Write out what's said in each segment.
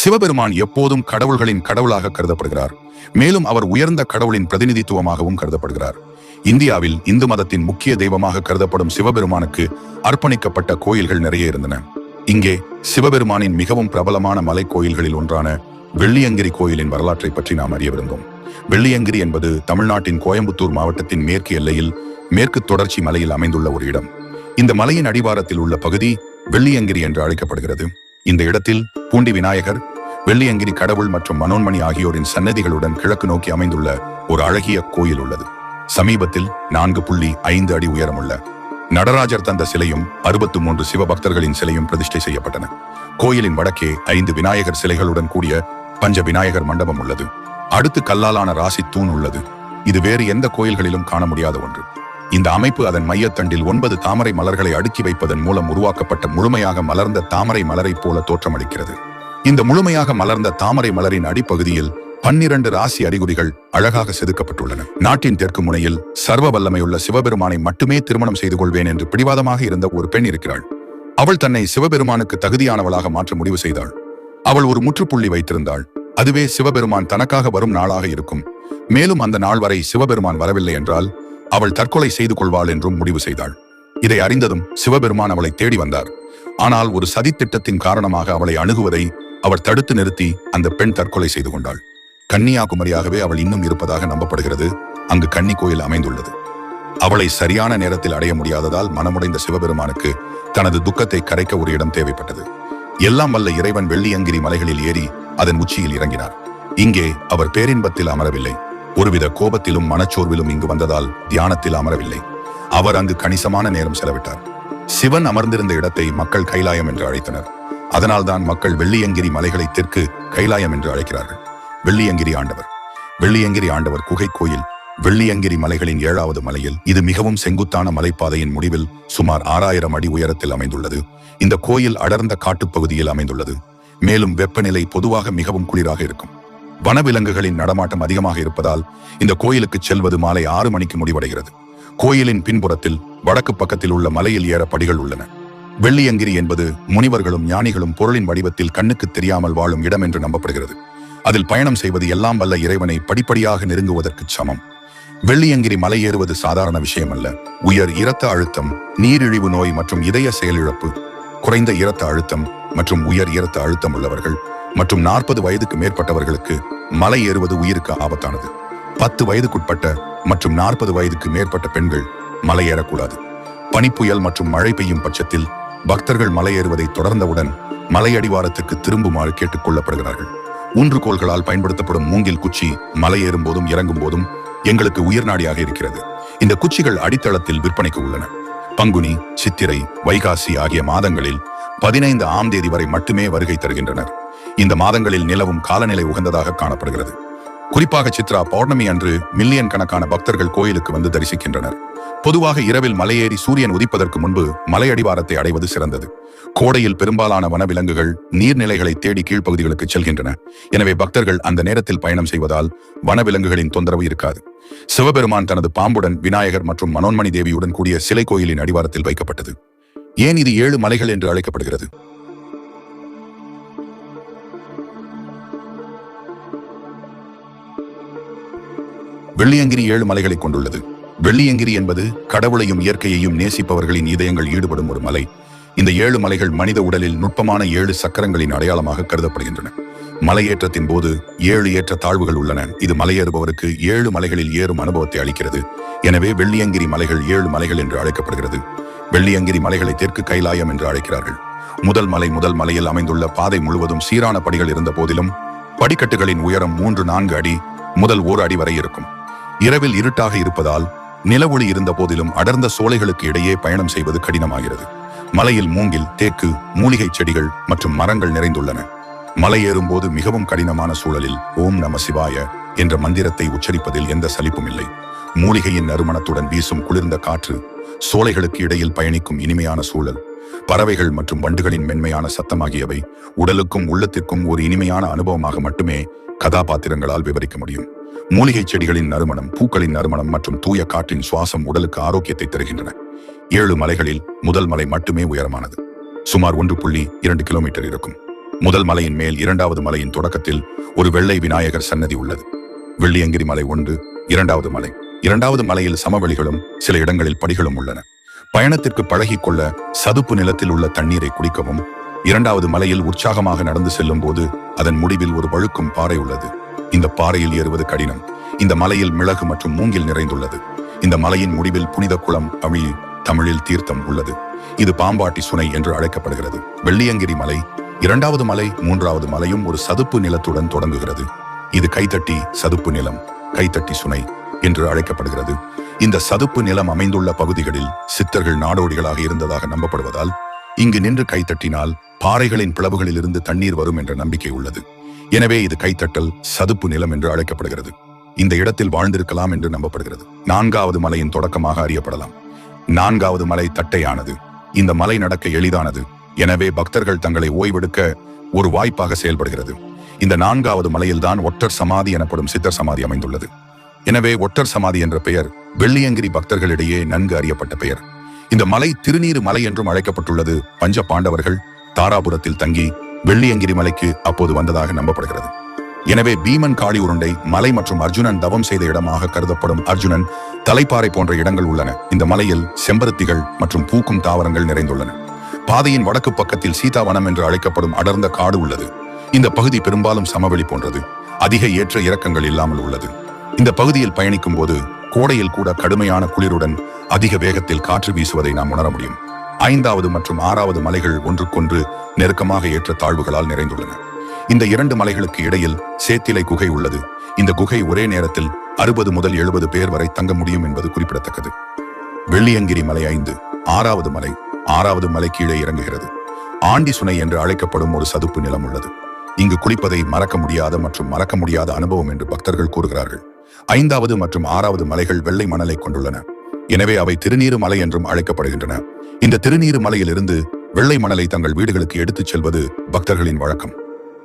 சிவபெருமான் எப்போதும் கடவுள்களின் கடவுளாக கருதப்படுகிறார். மேலும் அவர் உயர்ந்த கடவுளின் பிரதிநிதித்துவமாகவும் கருதப்படுகிறார். இந்தியாவில் இந்து மதத்தின் முக்கிய தெய்வமாக கருதப்படும் சிவபெருமானுக்கு அர்ப்பணிக்கப்பட்ட கோயில்கள் நிறைய இருந்தன. இங்கே சிவபெருமானின் மிகவும் பிரபலமான மலை கோயில்களில் ஒன்றான வெள்ளியங்கிரி கோயிலின் வரலாற்றை பற்றி நாம் அறியவிருந்தோம் வெள்ளியங்கிரி என்பது தமிழ்நாட்டின் கோயம்புத்தூர் மாவட்டத்தின் மேற்கு எல்லையில் மேற்கு தொடர்ச்சி மலையில் அமைந்துள்ள ஒரு இடம். இந்த மலையின் அடிவாரத்தில் உள்ள பகுதி வெள்ளியங்கிரி என்று அழைக்கப்படுகிறது. இந்த இடத்தில் பூண்டி விநாயகர் வெள்ளியங்கிரி கடவுள் மற்றும் மனோன்மணி ஆகியோரின் சன்னதிகளுடன் கிழக்கு நோக்கி அமைந்துள்ள ஒரு அழகிய கோயில் உள்ளது. சமீபத்தில் நான்கு புள்ளி ஐந்து அடி உயரமுள்ள. நடராஜர் தந்த சிலையும் அறுபத்து மூன்று சிவபக்தர்களின் சிலையும் பிரதிஷ்டை செய்யப்பட்டன. கோயிலின் வடக்கே ஐந்து விநாயகர் சிலைகளுடன் கூடிய பஞ்ச விநாயகர் மண்டபம் உள்ளது. அடுத்து கல்லாலான ராசி தூண் உள்ளது. இது வேறு எந்த கோயில்களிலும் காண முடியாத ஒன்று. இந்த அமைப்பு அதன் மையத்தண்டில் ஒன்பது தாமரை மலர்களை அடுக்கி வைப்பதன் மூலம் உருவாக்கப்பட்ட முழுமையாக மலர்ந்த தாமரை மலரைப் போல தோற்றமளிக்கிறது. இந்த முழுமையாக மலர்ந்த தாமரை மலரின் அடிப்பகுதியில் பன்னிரண்டு ராசி அறிகுறிகள் அழகாக செதுக்கப்பட்டுள்ளன. நாட்டின் தெற்கு முனையில் சர்வ வல்லமையுள்ள சிவபெருமானை மட்டுமே திருமணம் செய்து கொள்வேன் என்று பிடிவாதமாக இருந்த ஒரு பெண் இருக்கிறாள். அவள் தன்னை சிவபெருமானுக்கு தகுதியானவளாக மாற்ற முடிவு செய்தாள். அவள் ஒரு முற்றுப்புள்ளி வைத்திருந்தாள். அதுவே சிவபெருமான் தனக்காக வரும் நாளாக இருக்கும். மேலும் அந்த நாள் வரை சிவபெருமான் வரவில்லை என்றால் அவள் தற்கொலை செய்து கொள்வாள் என்றும் முடிவு செய்தாள். இதை அறிந்ததும் சிவபெருமான் அவளை தேடி வந்தார். ஆனால் ஒரு சதித்திட்டத்தின் காரணமாக அவளை அணுகுவதை அவர் தடுத்து நிறுத்தி அந்த பெண் தற்கொலை செய்து கொண்டாள். கன்னியாகுமரியாகவே அவள் இன்னும் இருப்பதாக நம்பப்படுகிறது. அங்கு கன்னி கோயில் அமைந்துள்ளது. அவளை சரியான நேரத்தில் அடைய முடியாததால் மனமுடைந்த சிவபெருமானுக்கு தனது துக்கத்தை கரைக்க ஒரு இடம் தேவைப்பட்டது. எல்லாம் வல்ல இறைவன் வெள்ளியங்கிரி மலைகளில் ஏறி அதன் உச்சியில் இறங்கினார். இங்கே அவர் பேரின்பத்தில் அமரவில்லை. ஒருவித கோபத்திலும் மனச்சோர்விலும் இங்கு வந்ததால் தியானத்தில் அமரவில்லை. அவர் அங்கு கணிசமான நேரம் செலவிட்டார். சிவன் அமர்ந்திருந்த இடத்தை மக்கள் கைலாயம் என்று அழைத்தனர். அதனால்தான் மக்கள் வெள்ளியங்கிரி மலைகளை தெற்கு கைலாயம் என்று அழைக்கிறார்கள். வெள்ளியங்கிரி ஆண்டவர். வெள்ளியங்கிரி ஆண்டவர் குகை கோயில் வெள்ளியங்கிரி மலைகளின் ஏழாவது மலையில் இது மிகவும் செங்குத்தான மலைப்பாதையின் முடிவில் சுமார் ஆறாயிரம் அடி உயரத்தில் அமைந்துள்ளது. இந்த கோயில் அடர்ந்த காட்டுப்பகுதியில் அமைந்துள்ளது. மேலும் வெப்பநிலை பொதுவாக மிகவும் குளிராக இருக்கும். வனவிலங்குகளின் நடமாட்டம் அதிகமாக இருப்பதால் இந்த கோயிலுக்கு செல்வது மாலை ஆறு மணிக்கு முடிவடைகிறது. கோயிலின் பின்புறத்தில் வடக்கு பக்கத்தில் உள்ள மலையில் ஏற படிகள் உள்ளன. வெள்ளியங்கிரி என்பது முனிவர்களும் ஞானிகளும் பொருளின் வடிவத்தில் கண்ணுக்கு தெரியாமல் வாழும் இடம் என்று நம்பப்படுகிறது. அதில் பயணம் செய்வது எல்லாம் வல்ல இறைவனை படிப்படியாக நெருங்குவதற்கு சமம். வெள்ளியங்கிரி மலை ஏறுவது சாதாரண விஷயம் அல்ல உயர் இரத்த அழுத்தம் நீரிழிவு நோய் மற்றும் இதய செயலிழப்பு குறைந்த இரத்த அழுத்தம் மற்றும் உயர் இரத்த அழுத்தம் உள்ளவர்கள் மற்றும் நாற்பது வயதுக்கு மேற்பட்டவர்களுக்கு மலை ஏறுவது உயிருக்கு ஆபத்தானது. பத்து வயதுக்குட்பட்ட மற்றும் நாற்பது வயதுக்கு மேற்பட்ட பெண்கள் மலை ஏறக்கூடாது. பனிப்புயல் மற்றும் மழை பெய்யும் பட்சத்தில் பக்தர்கள் மலையேறுவதை தொடர்ந்தவுடன் மலையடிவாரத்திற்கு திரும்புமாறு கேட்டுக் கொள்ளப்படுகிறார்கள். ஊன்றுகோள்களால் பயன்படுத்தப்படும் மூங்கில் குச்சி மலை போதும் இறங்கும் போதும் எங்களுக்கு உயிர்நாடியாக இருக்கிறது. இந்த குச்சிகள் அடித்தளத்தில் விற்பனைக்கு உள்ளன. பங்குனி சித்திரை வைகாசி ஆகிய மாதங்களில் பதினைந்து ஆம் தேதி வரை மட்டுமே வருகை தருகின்றனர். இந்த மாதங்களில் நிலவும் காலநிலை உகந்ததாக காணப்படுகிறது. குறிப்பாக சித்ரா பௌர்ணமி அன்று மில்லியன் கணக்கான பக்தர்கள் கோயிலுக்கு வந்து தரிசிக்கின்றனர். பொதுவாக இரவில் மலையேறி சூரியன் உதிப்பதற்கு முன்பு மலையடிவாரத்தை அடைவது சிறந்தது. கோடையில் பெரும்பாலான வனவிலங்குகள் நீர்நிலைகளை தேடி கீழ்ப்பகுதிகளுக்கு செல்கின்றன. எனவே பக்தர்கள் அந்த நேரத்தில் பயணம் செய்வதால் வனவிலங்குகளின் தொந்தரவு இருக்காது. சிவபெருமான் தனது பாம்புடன் விநாயகர் மற்றும் மனோன்மணி தேவியுடன் கூடிய சிலை கோயிலின் அடிவாரத்தில் வைக்கப்பட்டது. ஏன் இது ஏழு மலைகள் என்று அழைக்கப்படுகிறது? வெள்ளியங்கிரி ஏழு மலைகளை கொண்டுள்ளது. வெள்ளியங்கிரி என்பது கடவுளையும் இயற்கையையும் நேசிப்பவர்களின் இதயங்கள் ஈடுபடும் ஒரு மலை. இந்த ஏழு மலைகள் மனித உடலில் நுட்பமான ஏழு சக்கரங்களின் அடையாளமாக கருதப்படுகின்றன. மலையேற்றத்தின் போது ஏழு ஏற்ற தாழ்வுகள் உள்ளன. இது மலையேறுபவருக்கு ஏழு மலைகளில் ஏறும் அனுபவத்தை அளிக்கிறது. எனவே வெள்ளியங்கிரி மலைகள் ஏழு மலைகள் என்று அழைக்கப்படுகிறது. வெள்ளியங்கிரி மலைகளை தெற்கு கைலாயம் என்று அழைக்கிறார்கள். முதல் மலை முதல் மலையில் அமைந்துள்ள பாதை முழுவதும் சீரான படிகள் இருந்த போதிலும் படிக்கட்டுகளின் உயரம் மூன்று நான்கு அடி முதல் ஓர் அடி வரை இருக்கும். இரவில் இருட்டாக இருப்பதால் நில ஒளி இருந்த போதிலும் அடர்ந்த சோலைகளுக்கு இடையே பயணம் செய்வது கடினமாகிறது. மலையில் மூங்கில் தேக்கு மூலிகை செடிகள் மற்றும் மரங்கள் நிறைந்துள்ளன. மலை ஏறும்போது மிகவும் கடினமான சூழலில் ஓம் நம சிவாய என்ற மந்திரத்தை உச்சரிப்பதில் எந்த சலிப்பும் இல்லை. மூலிகையின் நறுமணத்துடன் வீசும் குளிர்ந்த காற்று சோலைகளுக்கு இடையில் பயணிக்கும் இனிமையான சூழல் பறவைகள் மற்றும் வண்டுகளின் மென்மையான சத்தமாகியவை உடலுக்கும் உள்ளத்திற்கும் ஒரு இனிமையான அனுபவமாக மட்டுமே கதாபாத்திரங்களால் விவரிக்க முடியும். மூலிகை செடிகளின் நறுமணம் பூக்களின் நறுமணம் மற்றும் தூய காற்றின் சுவாசம் உடலுக்கு ஆரோக்கியத்தை தருகின்றன. ஏழு மலைகளில் முதல் மலை மட்டுமே உயரமானது. சுமார் ஒன்று புள்ளி இரண்டு கிலோமீட்டர் இருக்கும். முதல் மலையின் மேல் இரண்டாவது மலையின் தொடக்கத்தில் ஒரு வெள்ளை விநாயகர் சன்னதி உள்ளது. வெள்ளியங்கிரி மலை ஒன்று இரண்டாவது மலை. இரண்டாவது மலையில் சமவெளிகளும் சில இடங்களில் படிகளும் உள்ளன. பயணத்திற்கு பழகிக்கொள்ள சதுப்பு நிலத்தில் உள்ள தண்ணீரை குடிக்கவும் இரண்டாவது மலையில் உற்சாகமாக நடந்து செல்லும் போது அதன் முடிவில் ஒரு வழுக்கும் பாறை உள்ளது. இந்த பாறையில் ஏறுவது கடினம். இந்த மலையில் மிளகு மற்றும் மூங்கில் நிறைந்துள்ளது. இந்த மலையின் முடிவில் புனித குளம் அழி தமிழில் தீர்த்தம் உள்ளது. இது பாம்பாட்டி சுனை என்று அழைக்கப்படுகிறது. வெள்ளியங்கிரி மலை இரண்டாவது மலை மூன்றாவது மலையும் ஒரு சதுப்பு நிலத்துடன் தொடங்குகிறது. இது கைத்தட்டி சதுப்பு நிலம் கைத்தட்டி சுனை என்று அழைக்கப்படுகிறது. இந்த சதுப்பு நிலம் அமைந்துள்ள பகுதிகளில் சித்தர்கள் நாடோடிகளாக இருந்ததாக நம்பப்படுவதால் இங்கு நின்று கைத்தட்டினால் பாறைகளின் பிளவுகளில் இருந்து தண்ணீர் வரும் என்ற நம்பிக்கை உள்ளது. எனவே இது கைத்தட்டல் சதுப்பு நிலம் என்று அழைக்கப்படுகிறது. இந்த இடத்தில் வாழ்ந்திருக்கலாம் என்று நம்பப்படுகிறது. நான்காவது மலையின் தொடக்கமாக அறியப்படலாம். நான்காவது மலை தட்டையானது. இந்த மலை நடக்க எளிதானது. எனவே பக்தர்கள் தங்களை ஓய்வெடுக்க ஒரு வாய்ப்பாக செயல்படுகிறது. இந்த நான்காவது மலையில்தான் ஒற்றர் சமாதி எனப்படும் சித்தர் சமாதி அமைந்துள்ளது. எனவே ஒற்றர் சமாதி என்ற பெயர் வெள்ளியங்கிரி பக்தர்களிடையே நன்கு அறியப்பட்ட பெயர். இந்த மலை திருநீறு மலை என்றும் அழைக்கப்பட்டுள்ளது. பஞ்ச பாண்டவர்கள் தாராபுரத்தில் தங்கி வெள்ளியங்கிரி மலைக்கு அப்போது வந்ததாக நம்பப்படுகிறது. எனவே பீமன் காளி உருண்டை மலை மற்றும் அர்ஜுனன் தவம் செய்த இடமாக கருதப்படும் அர்ஜுனன் தலைப்பாறை போன்ற இடங்கள் உள்ளன. இந்த மலையில் செம்பருத்திகள் மற்றும் பூக்கும் தாவரங்கள் நிறைந்துள்ளன. பாதையின் வடக்கு பக்கத்தில் சீதாவனம் என்று அழைக்கப்படும் அடர்ந்த காடு உள்ளது. இந்த பகுதி பெரும்பாலும் சமவெளி போன்றது. அதிக ஏற்ற இறக்கங்கள் இல்லாமல் உள்ளது. இந்த பகுதியில் பயணிக்கும் போது கோடையில் கூட கடுமையான குளிருடன் அதிக வேகத்தில் காற்று வீசுவதை நாம் உணர முடியும். ஐந்தாவது மற்றும் ஆறாவது மலைகள் ஒன்றுக்கொன்று நெருக்கமாக ஏற்ற தாழ்வுகளால் நிறைந்துள்ளன. இந்த இரண்டு மலைகளுக்கு இடையில் சேத்திலை குகை உள்ளது. இந்த குகை ஒரே நேரத்தில் அறுபது முதல் எழுபது பேர் வரை தங்க முடியும் என்பது குறிப்பிடத்தக்கது. வெள்ளியங்கிரி மலை ஐந்து ஆறாவது மலை ஆறாவது மலை கீழே இறங்குகிறது. ஆண்டி சுனை என்று அழைக்கப்படும் ஒரு சதுப்பு நிலம் உள்ளது. இங்கு குளிப்பதை மறக்க முடியாத மற்றும் மறக்க முடியாத அனுபவம் என்று பக்தர்கள் கூறுகிறார்கள். ஐந்தாவது மற்றும் ஆறாவது மலைகள் வெள்ளை மணலை கொண்டுள்ளன. எனவே அவை திருநீறு மலை என்றும் அழைக்கப்படுகின்றன. இந்த திருநீறு மலையிலிருந்து வெள்ளை மணலை தங்கள் வீடுகளுக்கு எடுத்துச் செல்வது பக்தர்களின் வழக்கம்.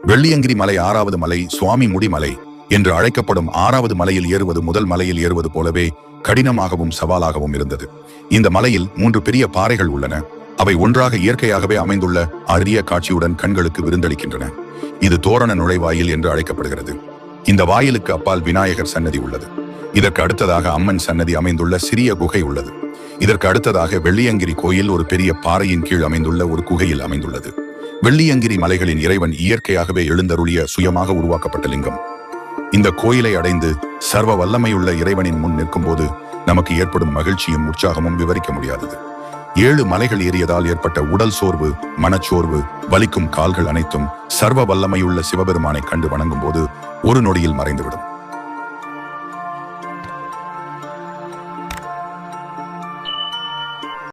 வெள்ளியங்கிரி மலை ஆறாவது மலை சுவாமி முடிமலை என்று அழைக்கப்படும் ஆறாவது மலையில் ஏறுவது முதல் மலையில் ஏறுவது போலவே கடினமாகவும் சவாலாகவும் இருந்தது. இந்த மலையில் மூன்று பெரிய பாறைகள் உள்ளன. அவை ஒன்றாக இயற்கையாகவே அமைந்துள்ள அரிய காட்சியுடன் கண்களுக்கு விருந்தளிக்கின்றன. இது தோரண நுழைவாயில் என்று அழைக்கப்படுகிறது. இந்த வாயிலுக்கு அப்பால் விநாயகர் சன்னதி உள்ளது. இதற்கு அடுத்ததாக அம்மன் சன்னதி அமைந்துள்ள சிறிய குகை உள்ளது. இதற்கு அடுத்ததாக வெள்ளியங்கிரி கோயில் ஒரு பெரிய பாறையின் கீழ் அமைந்துள்ள ஒரு குகையில் அமைந்துள்ளது. வெள்ளியங்கிரி மலைகளின் இறைவன் இயற்கையாகவே எழுந்தருளிய சுயமாக உருவாக்கப்பட்ட லிங்கம். இந்த கோயிலை அடைந்து சர்வ வல்லமையுள்ள இறைவனின் முன் நிற்கும்போது நமக்கு ஏற்படும் மகிழ்ச்சியும் உற்சாகமும் விவரிக்க முடியாதது. ஏழு மலைகள் ஏறியதால் ஏற்பட்ட உடல் சோர்வு மனச்சோர்வு வலிக்கும் கால்கள் அனைத்தும் சர்வ வல்லமையுள்ள சிவபெருமானை கண்டு வணங்கும் போது ஒரு நொடியில் மறைந்துவிடும்.